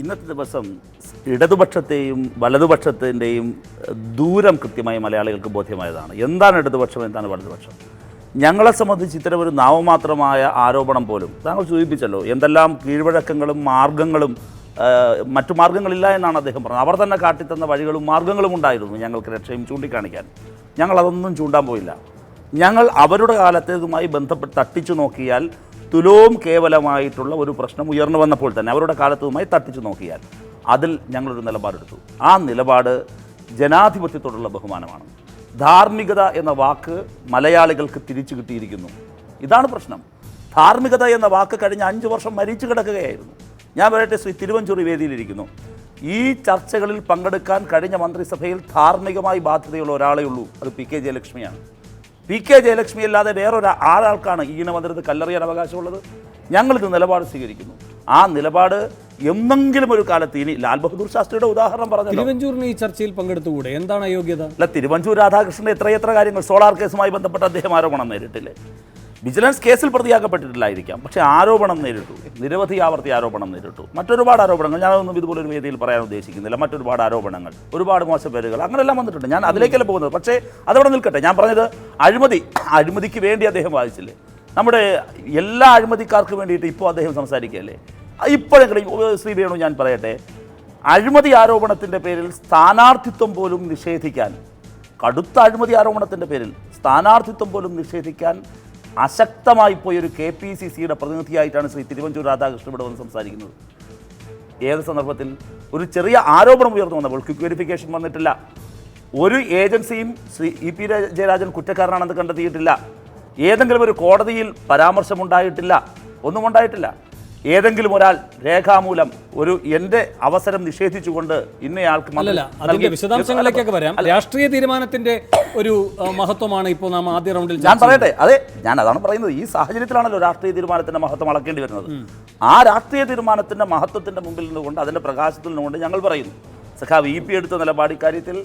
ഇന്നത്തെ ദിവസം ഇടതുപക്ഷത്തെയും വലതുപക്ഷത്തിന്റെയും ദൂരം കൃത്യമായി മലയാളികൾക്ക് ബോധ്യമായതാണ്. എന്താണ് ഇടതുപക്ഷം എന്താണ് വലതുപക്ഷം? ഞങ്ങളെ സംബന്ധിച്ച് ഇത്തരം ഒരു നാമമാത്രമായ ആരോപണം പോലും താങ്കൾ സൂചിപ്പിച്ചല്ലോ എന്തെല്ലാം കീഴ്വഴക്കങ്ങളും മാർഗങ്ങളും മറ്റു മാർഗങ്ങളില്ല എന്നാണ് അദ്ദേഹം പറഞ്ഞത്. അവർ തന്നെ കാട്ടിത്തന്ന വഴികളും മാർഗങ്ങളും ഉണ്ടായിരുന്നു ഞങ്ങൾക്ക് രക്ഷയും ചൂണ്ടിക്കാണിക്കാൻ. ഞങ്ങൾ അതൊന്നും ചൂണ്ടാൻ പോയില്ല. ഞങ്ങൾ അവരുടെ കാലത്തേതുമായി ബന്ധപ്പെട്ട് തട്ടിച്ചു നോക്കിയാൽ തുലോം കേവലമായിട്ടുള്ള ഒരു പ്രശ്നം ഉയർന്നു വന്നപ്പോൾ തന്നെ അവരുടെ കാലത്തുമായി തട്ടിച്ചു നോക്കിയാൽ അതിൽ ഞങ്ങളൊരു നിലപാടെടുത്തു. ആ നിലപാട് ജനാധിപത്യത്തോടുള്ള ബഹുമാനമാണ്. ധാർമ്മികത എന്ന വാക്ക് മലയാളികൾക്ക് തിരിച്ചു കിട്ടിയിരിക്കുന്നു. ഇതാണ് പ്രശ്നം. ധാർമ്മികത എന്ന വാക്ക് കഴിഞ്ഞ അഞ്ച് വർഷം മരിച്ചു കിടക്കുകയായിരുന്നു. ഞാൻ പറയട്ടെ ശ്രീ തിരുവഞ്ചൂറി വേദിയിലിരിക്കുന്നു. ഈ ചർച്ചകളിൽ പങ്കെടുക്കാൻ കഴിഞ്ഞ മന്ത്രിസഭയിൽ ധാർമ്മികമായി ബാധ്യതയുള്ള ഒരാളേ ഉള്ളൂ. അത് പി കെ ജയലക്ഷ്മിയാണ്. പി കെ ജയലക്ഷ്മി അല്ലാതെ വേറൊരു ആളാൾക്കാണ് ഈണമന്ദിരത്ത് കല്ലെറിയാൻ അവകാശമുള്ളത്? ഞങ്ങളിത് നിലപാട് സ്വീകരിക്കുന്നു. ആ നിലപാട് എന്നെങ്കിലും ഒരു കാലത്ത് ഇനി ലാൽ ബഹദൂർ ശാസ്ത്രിയുടെ ഉദാഹരണം പറഞ്ഞു തിരുവഞ്ചൂരിന് ഈ ചർച്ചയിൽ പങ്കെടുത്തുകൂടെ? എന്താണ് യോഗ്യത? അല്ല തിരുവഞ്ചൂർ രാധാകൃഷ്ണന്റെ എത്രയെത്ര കാര്യങ്ങൾ സോളാർ കേസുമായി ബന്ധപ്പെട്ട് അദ്ദേഹം ആരോപണം നേരിട്ടില്ലേ? വിജിലൻസ് കേസിൽ പ്രതിയാക്കപ്പെട്ടിട്ടില്ലായിരിക്കാം. പക്ഷേ ആരോപണം നേരിട്ടു. നിരവധി ആവർത്തി ആരോപണം നേരിട്ടു. മറ്റൊരുപാട് ആരോപണങ്ങൾ ഞാനൊന്നും ഇതുപോലൊരു വേദിയിൽ പറയാൻ ഉദ്ദേശിക്കുന്നില്ല. മറ്റൊരുപാട് ആരോപണങ്ങൾ. ഒരുപാട് മോശം പേരുകൾ. അങ്ങനെല്ലാം വന്നിട്ടുണ്ട്. ഞാൻ അതിലേക്കല്ല പോകുന്നത്. പക്ഷേ അതവിടെ നിൽക്കട്ടെ. ഞാൻ പറഞ്ഞത് അഴിമതി. അഴിമതിക്ക് വേണ്ടി അദ്ദേഹം വാദിച്ചില്ലേ? നമ്മുടെ എല്ലാ അഴിമതിക്കാർക്കും വേണ്ടിയിട്ട് ഇപ്പോൾ അദ്ദേഹം സംസാരിക്കുകയല്ലേ? ഇപ്പോഴെങ്കിലും ശ്രീ വേണു ഞാൻ പറയട്ടെ. അഴിമതി ആരോപണത്തിന്റെ പേരിൽ സ്ഥാനാർത്ഥിത്വം പോലും നിഷേധിക്കാൻ കടുത്ത അഴിമതി ആരോപണത്തിന്റെ പേരിൽ സ്ഥാനാർത്ഥിത്വം പോലും നിഷേധിക്കാൻ അശക്തമായി പോയൊരു കെ പി സി സിയുടെ പ്രതിനിധിയായിട്ടാണ് ശ്രീ തിരുവഞ്ചൂർ രാധാകൃഷ്ണൻ ഇവിടെ വന്ന് സംസാരിക്കുന്നത്. ഏത് സന്ദർഭത്തിൽ? ഒരു ചെറിയ ആരോപണം ഉയർന്നു വന്നപ്പോൾ ക്വിക്ക് വെരിഫിക്കേഷൻ വന്നിട്ടില്ല. ഒരു ഏജൻസിയും ശ്രീ ഇ പി ജയരാജൻ കുറ്റക്കാരനാണെന്ന് കണ്ടെത്തിയിട്ടില്ല. ഏതെങ്കിലും ഒരു കോടതിയിൽ പരാമർശമുണ്ടായിട്ടില്ല. ഒന്നും ഉണ്ടായിട്ടില്ല. ഏതെങ്കിലും ഒരാൾ രേഖാമൂലം ഒരു എന്റെ അവസരം നിഷേധിച്ചുകൊണ്ട് ഇന്നയാൾക്ക് അതിന്റെ വിശദാംശങ്ങളിലേക്കൊക്കെ വരാം. രാഷ്ട്രീയ തീരുമാനത്തിന്റെ ഒരു മഹത്വമാണ് ഇപ്പോൾ നാം ആദ്യ റൗണ്ടിൽ ഞാൻ പറയട്ടെ അതെ ഞാൻ അതാണ് പറയുന്നത്. ഈ സാഹചര്യത്തിലാണല്ലോ രാഷ്ട്രീയ തീരുമാനത്തിന്റെ മഹത്വം അളക്കേണ്ടി വരുന്നത്. ആ രാഷ്ട്രീയ തീരുമാനത്തിന്റെ മഹത്വത്തിന്റെ മുമ്പിൽ നിന്നുകൊണ്ട് അതിന്റെ പ്രകാശത്തിൽ നിന്നുകൊണ്ട് ഞങ്ങൾ പറയുന്നു സഖാവ് ഇ പി എടുത്ത നിലപാട് ഇക്കാര്യത്തിൽ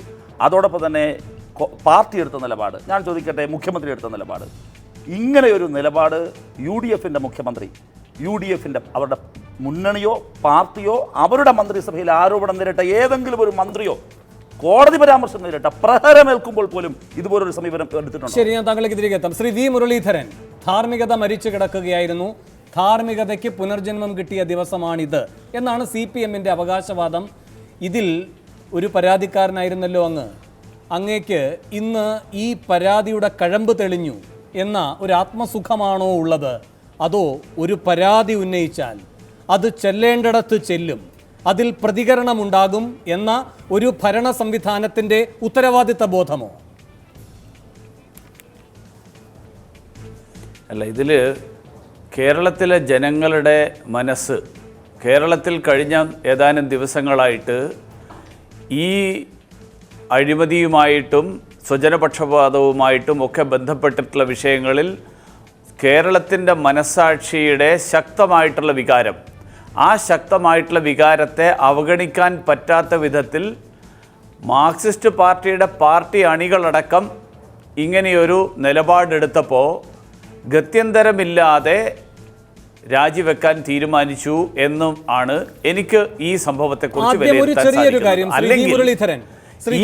അതോടൊപ്പം തന്നെ പാർട്ടി എടുത്ത നിലപാട് ഞാൻ ചോദിക്കട്ടെ മുഖ്യമന്ത്രി എടുത്ത നിലപാട്. ഇങ്ങനെയൊരു നിലപാട് യു ഡി എഫിന്റെ മുഖ്യമന്ത്രി യു ഡി എഫിന്റെ അവരുടെ മുന്നണിയോ പാർട്ടിയോ അവരുടെ മന്ത്രിസഭയിൽ ആരോപണം നേരിട്ട ഏതെങ്കിലും ഒരു മന്ത്രിയോ കോടതി പരാമർശം നേരിട്ട പ്രഹരമേൽക്കുമ്പോൾ പോലും ഇതുപോലൊരു സമീപനം എടുത്തിട്ടുണ്ട്? ശരി ഞാൻ താങ്കളിലേക്ക് തിരികെ എത്താം. ശ്രീ വി മുരളീധരൻ ധാർമ്മികത മരിച്ചു കിടക്കുകയായിരുന്നു. ധാർമ്മികതയ്ക്ക് പുനർജന്മം കിട്ടിയ ദിവസമാണിത് എന്നാണ് സി പി എമ്മിന്റെ അവകാശവാദം. ഇതിൽ ഒരു പരാതിക്കാരനായിരുന്നല്ലോ അങ്ങ്. അങ്ങേക്ക് ഇന്ന് ഈ പരാതിയുടെ കഴമ്പ് തെളിഞ്ഞു എന്ന ഒരു ആത്മസുഖമാണോ ഉള്ളത്? അതോ ഒരു പരാതി ഉന്നയിച്ചാൽ അത് ചെല്ലേണ്ടിടത്ത് ചെല്ലും അതിൽ പ്രതികരണമുണ്ടാകും എന്ന ഒരു ഭരണ സംവിധാനത്തിന്റെ ഉത്തരവാദിത്ത ബോധമോ? അല്ല ഇതിൽ കേരളത്തിലെ ജനങ്ങളുടെ മനസ്സ് കേരളത്തിൽ കഴിഞ്ഞ ഏതാനും ദിവസങ്ങളായിട്ട് ഈ അഴിമതിയുമായിട്ടും സ്വജനപക്ഷപാതവുമായിട്ടും ഒക്കെ ബന്ധപ്പെട്ടിട്ടുള്ള വിഷയങ്ങളിൽ കേരളത്തിന്റെ മനസ്സാക്ഷിയുടെ ശക്തമായിട്ടുള്ള വികാരം. ആ ശക്തമായിട്ടുള്ള വികാരത്തെ അവഗണിക്കാൻ പറ്റാത്ത വിധത്തിൽ മാർക്സിസ്റ്റ് പാർട്ടിയുടെ പാർട്ടി അണികളടക്കം ഇങ്ങനെയൊരു നിലപാടെടുത്തപ്പോൾ ഗത്യന്തരമില്ലാതെ രാജിവെക്കാൻ തീരുമാനിച്ചു എന്നും ആണ് എനിക്ക് ഈ സംഭവത്തെക്കുറിച്ച് വി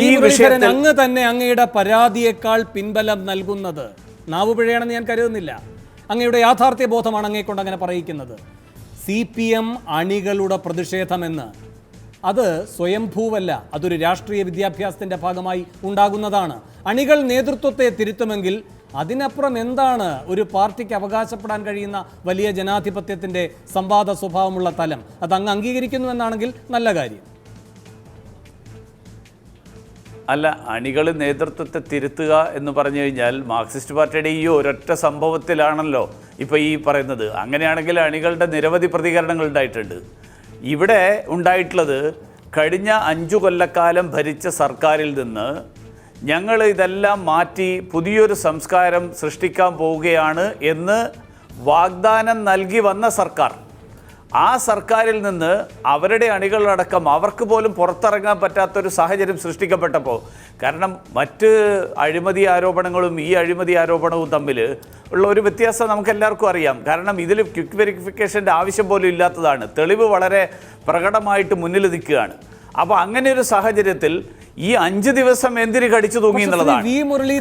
ഈ വിഷയത്തിൽ അങ്ങ് തന്നെ അങ്ങയുടെ പരാതിയേക്കാൾ പിൻബലം നൽകുന്നത് നാവുപിഴയാണെന്ന് ഞാൻ കരുതുന്നില്ല. അങ്ങയുടെ യാഥാർത്ഥ്യ ബോധമാണ് അങ്ങേക്കൊണ്ട് അങ്ങനെ പറയിക്കുന്നത് സി പി എം അണികളുടെ പ്രതിഷേധമെന്ന്. അത് സ്വയംഭൂവല്ല അതൊരു രാഷ്ട്രീയ വിദ്യാഭ്യാസത്തിന്റെ ഭാഗമായി ഉണ്ടാകുന്നതാണ്. അണികൾ നേതൃത്വത്തെ തിരുത്തുമെങ്കിൽ അതിനപ്പുറം എന്താണ് ഒരു പാർട്ടിക്ക് അവകാശപ്പെടാൻ കഴിയുന്ന വലിയ ജനാധിപത്യത്തിന്റെ സംവാദ സ്വഭാവമുള്ള തലം? അത് അങ്ങ് അംഗീകരിക്കുന്നുവെന്നാണെങ്കിൽ നല്ല കാര്യം. അല്ല അണികൾ നേതൃത്വത്തെ തിരുത്തുക എന്ന് പറഞ്ഞു കഴിഞ്ഞാൽ മാർക്സിസ്റ്റ് പാർട്ടിയുടെ ഈ ഒരൊറ്റ സംഭവത്തിലാണല്ലോ ഇപ്പോൾ ഈ പറയുന്നത്. അങ്ങനെയാണെങ്കിൽ അണികളുടെ നിരവധി പ്രതികരണങ്ങൾ ഉണ്ടായിട്ടുണ്ട്. ഇവിടെ ഉണ്ടായിട്ടുള്ളത് കഴിഞ്ഞ അഞ്ചു കൊല്ലക്കാലം ഭരിച്ച സർക്കാരിൽ നിന്ന് ഞങ്ങൾ ഇതെല്ലാം മാറ്റി പുതിയൊരു സംസ്കാരം സൃഷ്ടിക്കാൻ പോവുകയാണ് എന്ന് വാഗ്ദാനം നൽകി വന്ന സർക്കാർ. ആ സർക്കാരിൽ നിന്ന് അവരുടെ അണികളടക്കം അവർക്ക് പോലും പുറത്തിറങ്ങാൻ പറ്റാത്തൊരു സാഹചര്യം സൃഷ്ടിക്കപ്പെട്ടപ്പോൾ കാരണം മറ്റ് അഴിമതി ആരോപണങ്ങളും ഈ അഴിമതി ആരോപണവും തമ്മിൽ ഉള്ള ഒരു വ്യത്യാസം നമുക്ക് എല്ലാവർക്കും അറിയാം. കാരണം ഇതിൽ ക്വിക്ക് വെരിഫിക്കേഷന്റെ ആവശ്യം പോലും ഇല്ലാത്തതാണ്. തെളിവ് വളരെ പ്രകടമായിട്ട് മുന്നിൽ നിൽക്കുകയാണ്. അപ്പോൾ അങ്ങനെ ഒരു സാഹചര്യത്തിൽ ഈ അഞ്ച് ദിവസം എന്തിന് കടിച്ചു തൂങ്ങി എന്നുള്ളതാണ്.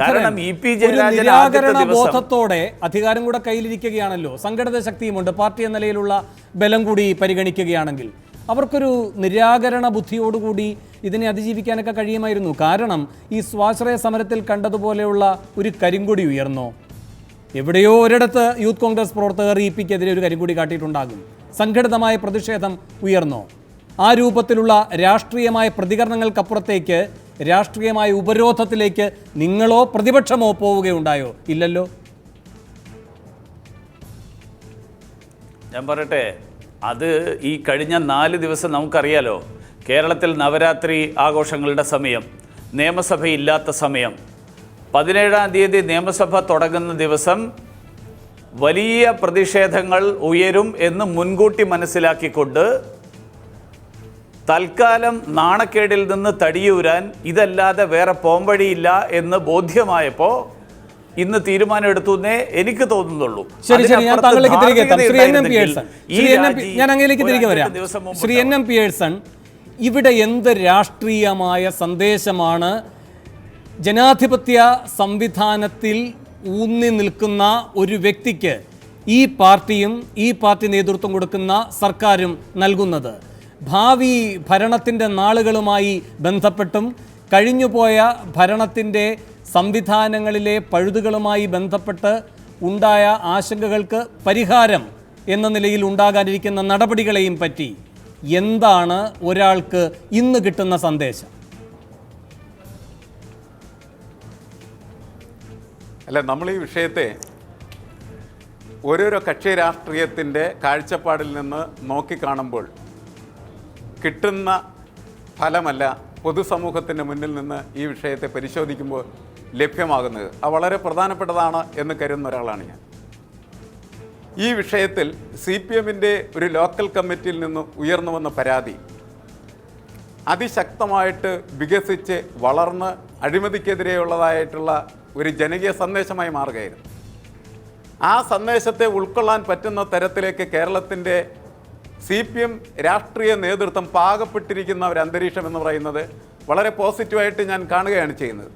കാരണം ഇ പി ജയരാജൻ ബോധത്തോടെ അധികാരം കൂടെ കയ്യിലിരിക്കുകയാണല്ലോ. സംഘടിത ശക്തിയുമുണ്ട്. പാർട്ടി എന്ന നിലയിലുള്ള ബലം കൂടി പരിഗണിക്കുകയാണെങ്കിൽ അവർക്കൊരു നിരാകരണ ബുദ്ധിയോടുകൂടി ഇതിനെ അതിജീവിക്കാനൊക്കെ കഴിയുമായിരുന്നു. കാരണം ഈ സ്വാശ്രയ സമരത്തിൽ കണ്ടതുപോലെയുള്ള ഒരു കരിങ്കൊടി ഉയർന്നോ? എവിടെയോ ഒരിടത്ത് യൂത്ത് കോൺഗ്രസ് പ്രവർത്തകർ ഇ പിക്കെതിരെ ഒരു കരിങ്കൊടി കാട്ടിയിട്ടുണ്ടാകും. സംഘടിതമായ പ്രതിഷേധം ഉയർന്നോ? ആ രൂപത്തിലുള്ള രാഷ്ട്രീയമായ പ്രതികരണങ്ങൾക്കപ്പുറത്തേക്ക് രാഷ്ട്രീയമായ ഉപരോധത്തിലേക്ക് നിങ്ങളോ പ്രതിപക്ഷമോ പോവുകയുണ്ടായോ? ഇല്ലല്ലോ. ഞാൻ പറയട്ടെ അത് ഈ കഴിഞ്ഞ നാല് ദിവസം നമുക്കറിയാലോ കേരളത്തിൽ നവരാത്രി ആഘോഷങ്ങളുടെ സമയം നിയമസഭയില്ലാത്ത സമയം. പതിനേഴാം തീയതി നിയമസഭ തുടങ്ങുന്ന ദിവസം വലിയ പ്രതിഷേധങ്ങൾ ഉയരും എന്ന് മുൻകൂട്ടി മനസ്സിലാക്കിക്കൊണ്ട് തൽക്കാലം നാണക്കേടിൽ നിന്ന് തടിയൂരാൻ ഇതല്ലാതെ വേറെ പോംവഴിയില്ല എന്ന് ബോധ്യമായപ്പോൾ ഇന്ന് തീരുമാനം എടുത്തു എന്നേ എനിക്ക് തോന്നുന്നുള്ളൂ. ശരി ശരി ഞാൻ താങ്കളിലേക്ക് തിരികെ എത്താം. Shri N M Pearson. Shri N M ഞാൻ അങ്ങയിലേക്ക് തിരികെ വരാം. ശ്രീ എൻ എം പിയേഴ്സൺ ഇവിടെ എന്ത് രാഷ്ട്രീയമായ സന്ദേശമാണ് ജനാധിപത്യ സംവിധാനത്തിൽ ഊന്നി നിൽക്കുന്ന ഒരു വ്യക്തിക്ക് ഈ പാർട്ടിയും ഈ പാർട്ടി നേതൃത്വം കൊടുക്കുന്ന സർക്കാരും നൽകുന്നത്? ഭാവി ഭരണത്തിന്റെ നാളുകളുമായി ബന്ധപ്പെട്ടും കഴിഞ്ഞുപോയ ഭരണത്തിന്റെ സംവിധാനങ്ങളിലെ പഴുതുകളുമായി ബന്ധപ്പെട്ട് ഉണ്ടായ ആശങ്കകൾക്ക് പരിഹാരം എന്ന നിലയിൽ ഉണ്ടാകാനിരിക്കുന്ന നടപടികളെയും പറ്റി എന്താണ് ഒരാൾക്ക് ഇന്ന് കിട്ടുന്ന സന്ദേശം? അല്ല നമ്മൾ ഈ വിഷയത്തെ ഓരോരോ കക്ഷി രാഷ്ട്രീയത്തിന്റെ കാഴ്ചപ്പാടിൽ നിന്ന് നോക്കിക്കാണുമ്പോൾ കിട്ടുന്ന ഫലമല്ല പൊതുസമൂഹത്തിന്റെ മുന്നിൽ നിന്ന് ഈ വിഷയത്തെ പരിശോധിക്കുമ്പോൾ ലഭ്യമാകുന്നത്. അത് വളരെ പ്രധാനപ്പെട്ടതാണ് എന്ന് കരുതുന്ന ഒരാളാണ് ഞാൻ. ഈ വിഷയത്തിൽ സി പി എമ്മിന്റെ ഒരു ലോക്കൽ കമ്മിറ്റിയിൽ നിന്ന് ഉയർന്നു വന്ന പരാതി അതിശക്തമായിട്ട് വികസിച്ച് വളർന്ന് അഴിമതിക്കെതിരെയുള്ളതായിട്ടുള്ള ഒരു ജനകീയ സന്ദേശമായി മാറുകയായിരുന്നു. ആ സന്ദേശത്തെ ഉൾക്കൊള്ളാൻ പറ്റുന്ന തരത്തിലേക്ക് കേരളത്തിന്റെ സി പി എം രാഷ്ട്രീയ നേതൃത്വം പാകപ്പെട്ടിരിക്കുന്ന ഒരു അന്തരീക്ഷം എന്ന് പറയുന്നത് വളരെ പോസിറ്റീവായിട്ട് ഞാൻ കാണുകയാണ് ചെയ്യുന്നത്.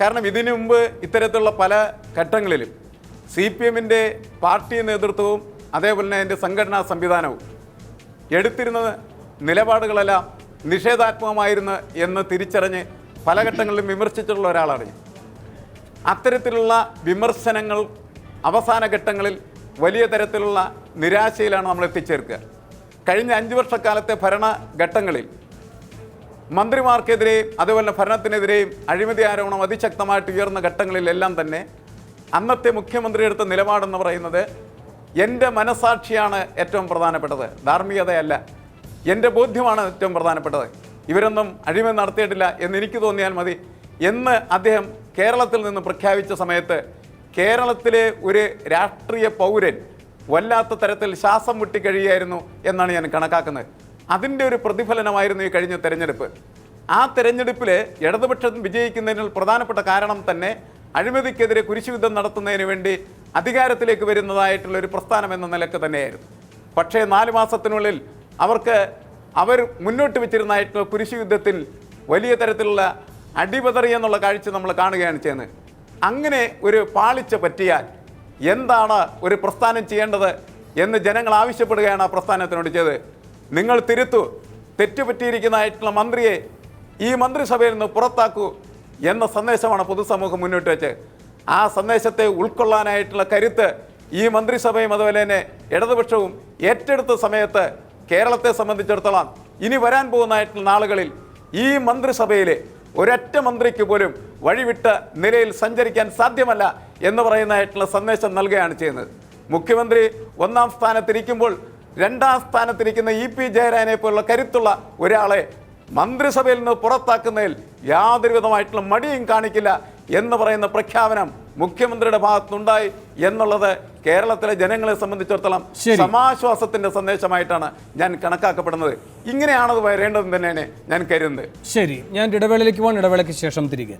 കാരണം ഇതിനു മുമ്പ് ഇത്തരത്തിലുള്ള പല ഘട്ടങ്ങളിലും സി പി എമ്മിന്റെ പാർട്ടി നേതൃത്വവും അതേപോലെ തന്നെ അതിന്റെ സംഘടനാ സംവിധാനവും എടുത്തിരുന്ന നിലപാടുകളെല്ലാം നിഷേധാത്മകമായിരുന്നു എന്ന് തിരിച്ചറിഞ്ഞ് പല ഘട്ടങ്ങളിലും വിമർശിച്ചിട്ടുള്ള ഒരാളാണ് അത്തരത്തിലുള്ള വിമർശനങ്ങൾ അവസാന ഘട്ടങ്ങളിൽ വലിയ തരത്തിലുള്ള നിരാശയിലാണ് നമ്മൾ എത്തിച്ചേർക്കുക കഴിഞ്ഞ അഞ്ച് വർഷക്കാലത്തെ ഭരണഘട്ടങ്ങളിൽ മന്ത്രിമാർക്കെതിരെയും അതുപോലെ ഭരണത്തിനെതിരെയും അഴിമതി ആരോപണം അതിശക്തമായിട്ട് ഉയർന്ന ഘട്ടങ്ങളിലെല്ലാം തന്നെ അന്നത്തെ മുഖ്യമന്ത്രി എടുത്ത നിലപാടെന്ന് പറയുന്നത് എന്റെ മനസാക്ഷിയാണ് ഏറ്റവും പ്രധാനപ്പെട്ടത്. ധാർമ്മികതയല്ല. എന്റെ ബോധ്യമാണ് ഏറ്റവും പ്രധാനപ്പെട്ടത്. ഇവരൊന്നും അഴിമതി നടത്തിയിട്ടില്ല എന്ന് എനിക്ക് തോന്നിയാൽ മതി. എന്ന് അദ്ദേഹം കേരളത്തിൽ നിന്ന് പ്രഖ്യാപിച്ച സമയത്ത് കേരളത്തിലെ ഒരു രാഷ്ട്രീയ പൗരൻ വല്ലാത്ത തരത്തിൽ ശ്വാസം മുട്ടിക്കഴിയായിരുന്നു എന്നാണ് ഞാൻ കണക്കാക്കുന്നത്. അതിന്റെ ഒരു പ്രതിഫലനമായിരുന്നു ഈ കഴിഞ്ഞ തെരഞ്ഞെടുപ്പ്. ആ തെരഞ്ഞെടുപ്പിൽ ഇടതുപക്ഷം വിജയിക്കുന്നതിന് പ്രധാനപ്പെട്ട കാരണം തന്നെ അഴിമതിക്കെതിരെ കുരിശുയുദ്ധം നടത്തുന്നതിന് വേണ്ടി അധികാരത്തിലേക്ക് വരുന്നതായിട്ടുള്ള ഒരു പ്രസ്ഥാനം എന്ന നിലയ്ക്ക് തന്നെയായിരുന്നു. പക്ഷേ നാല് മാസത്തിനുള്ളിൽ അവർക്ക് അവർ മുന്നോട്ട് വെച്ചിരുന്നതായിട്ടുള്ള കുരിശുയുദ്ധത്തിൽ വലിയ തരത്തിലുള്ള അടിപതറി എന്നുള്ള കാഴ്ച നമ്മൾ കാണുകയാണ് ചെയ്യുന്നത്. അങ്ങനെ ഒരു പാളിച്ച പറ്റിയാൽ എന്താണ് ഒരു പ്രസ്ഥാനം ചെയ്യേണ്ടത് എന്ന് ജനങ്ങൾ ആവശ്യപ്പെടുകയാണ് ആ പ്രസ്ഥാനത്തിനോട് ചെയ്തത് നിങ്ങൾ തിരുത്തു. തെറ്റുപറ്റിയിരിക്കുന്നതായിട്ടുള്ള മന്ത്രിയെ ഈ മന്ത്രിസഭയിൽ നിന്ന് പുറത്താക്കൂ എന്ന സന്ദേശമാണ് പൊതുസമൂഹം മുന്നോട്ട് വെച്ച്. ആ സന്ദേശത്തെ ഉൾക്കൊള്ളാനായിട്ടുള്ള കരുത്ത് ഈ മന്ത്രിസഭയും അതുപോലെ തന്നെ ഇടതുപക്ഷവും ഏറ്റെടുത്ത സമയത്ത് കേരളത്തെ സംബന്ധിച്ചിടത്തോളം ഇനി വരാൻ പോകുന്നതായിട്ടുള്ള നാളുകളിൽ ഈ മന്ത്രിസഭയിലെ ഒരൊറ്റ മന്ത്രിക്ക് പോലും വഴിവിട്ട നിലയിൽ സഞ്ചരിക്കാൻ സാധ്യമല്ല എന്ന് പറയുന്നതായിട്ടുള്ള സന്ദേശം നൽകുകയാണ് ചെയ്യുന്നത്. മുഖ്യമന്ത്രി ഒന്നാം സ്ഥാനത്തിരിക്കുമ്പോൾ രണ്ടാം സ്ഥാനത്തിരിക്കുന്ന ഇ പി ജയരാജനെ പോലുള്ള കരുത്തുള്ള ഒരാളെ മന്ത്രിസഭയിൽ നിന്ന് പുറത്താക്കുന്നതിൽ യാതൊരു വിധമായിട്ടുള്ള മടിയും കാണിക്കില്ല എന്ന് പറയുന്ന പ്രഖ്യാപനം മുഖ്യമന്ത്രിയുടെ ഭാഗത്തുണ്ടായി എന്നുള്ളത് കേരളത്തിലെ ജനങ്ങളെ സംബന്ധിച്ചിടത്തോളം സമാശ്വാസത്തിന്റെ സന്ദേശമായിട്ടാണ് ഞാൻ കണക്കാക്കപ്പെടുന്നത്. ഇങ്ങനെയാണത് വരേണ്ടതെന്ന് തന്നെയാണ് ഞാൻ കരുതുന്നത്. ശരി. ഞാൻ ഇടവേളയിലേക്ക് പോകാൻ ഇടവേളയ്ക്ക് ശേഷം തിരികെ